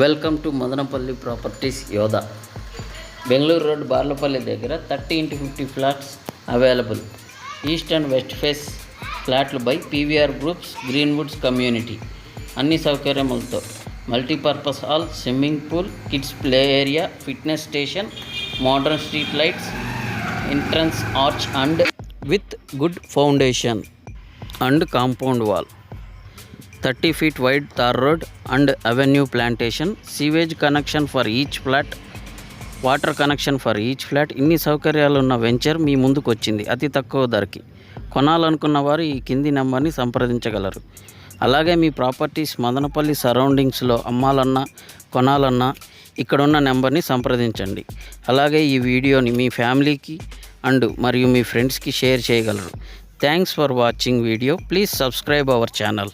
Welcome to Madanapalle properties యోధ. Bengaluru road Barlapalli దగ్గర thirty into fifty flats available. East and west face ఫ్లాట్లు by PVR groups Greenwoods community. అన్ని సౌకర్యములతో multipurpose hall swimming pool kids play area fitness station modern street lights entrance arch and with good foundation and compound wall. Thirty feet wide tar road and avenue plantation. Sewage connection for each flat water connection for each flat. ఇన్ని సౌకర్యాలు ఉన్న venture మీ ముందుకు వచ్చింది అతి తక్కువ ధరకి. కొనాలనుకున్న వారు ఈ కింది నెంబర్ని సంప్రదించగలరు. అలాగే మీ ప్రాపర్టీస్ మదనపల్లి సరౌండింగ్స్లో అమ్మాలన్నా కొనాలన్నా ఇక్కడున్న నెంబర్ని సంప్రదించండి. అలాగే ఈ వీడియోని మీ ఫ్యామిలీకి అండ్ మరియు మీ ఫ్రెండ్స్కి షేర్ చేయగలరు. Thanks for watching video. Please subscribe our channel.